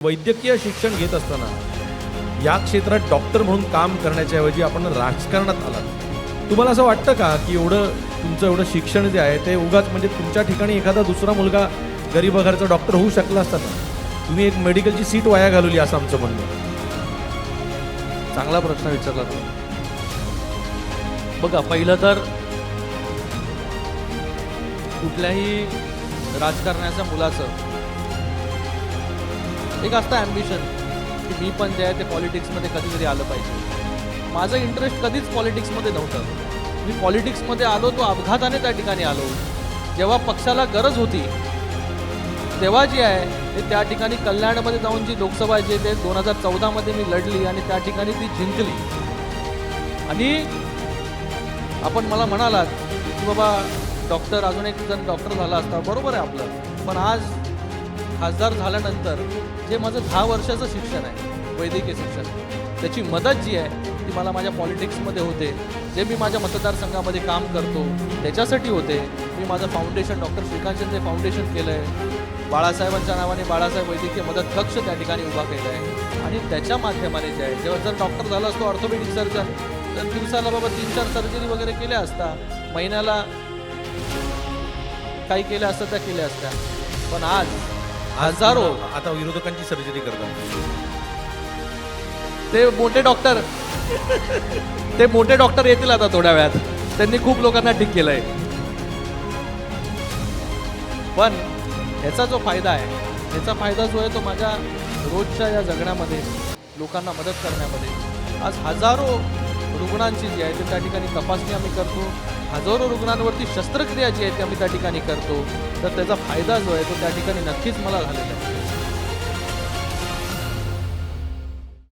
वैद्यकीय शिक्षण घेत असताना या क्षेत्रात डॉक्टर म्हणून काम करण्याच्या ऐवजी आपण राजकारणात आलात. तुम्हाला असं वाटतं का की एवढं तुमचं एवढं शिक्षण जे आहे ते उगाच म्हणजे तुमच्या ठिकाणी एखादा दुसरा मुलगा गरीब घरचा डॉक्टर होऊ शकला असता? ना तुम्ही एक मेडिकलची सीट वाया घालवली असं आमचं म्हणणं चांगला प्रश्न विचारला तुम्ही. बघा पहिलं तर कुठल्याही राजकारण्याच्या मुलाचं एक असतं ॲम्बिशन की मी पण जे आहे ते पॉलिटिक्समध्ये कधीतरी आलं पाहिजे. माझं इंटरेस्ट कधीच पॉलिटिक्समध्ये नव्हतं. मी पॉलिटिक्समध्ये आलो तो अपघाताने त्या ठिकाणी आलो. जेव्हा पक्षाला गरज होती तेव्हा जी आहे ते त्या ठिकाणी कल्याणमध्ये जाऊन जी लोकसभा जे ते दोन हजार चौदामध्ये मी लढली आणि त्या ठिकाणी ती जिंकली. आणि आपण मला म्हणालात की बाबा डॉक्टर अजून एक जण डॉक्टर झाला असता बरोबर आहे आपलं. पण आज खासदार झाल्यानंतर जे माझं दहा वर्षाचं शिक्षण आहे वैद्यकीय शिक्षण त्याची मदत जी आहे ती मला माझ्या पॉलिटिक्समध्ये होते. जे मी माझ्या मतदारसंघामध्ये काम करतो त्याच्यासाठी होते. मी माझं फाउंडेशन डॉक्टर श्रीकांत फाउंडेशन केलं आहे बाळासाहेबांच्या नावाने बाळासाहेब वैद्यकीय मदत कक्ष त्या ठिकाणी उभा केला आहे आणि त्याच्या माध्यमाने जे आहे जेव्हा जर डॉक्टर झाला असतो ऑर्थोपेडिक सर्जन तर दिवसाला बाबा तीन चार सर्जरी वगैरे केल्या असता महिन्याला काही केल्या असतात त्या केल्या असत्या. पण आज हजारो आता विरोधकांची सर्जरी करतात ते मोठे डॉक्टर. ते मोठे डॉक्टर येतील आता थोड्या वेळात. त्यांनी खूप लोकांना ठीक केलंय. पण ह्याचा जो फायदा आहे ह्याचा फायदा जो आहे तो माझ्या रोजच्या या जगण्यामध्ये लोकांना मदत करण्यामध्ये. आज हजारो रुग्णांची जी आहे ते त्या ठिकाणी तपासणी आम्ही करतो. हजारो रुग्णांवरती शस्त्रक्रिया जी आहे ती आम्ही त्या ठिकाणी करतो. तर त्याचा फायदा जो आहे तो त्या ठिकाणी नक्कीच मला झालेला आहे.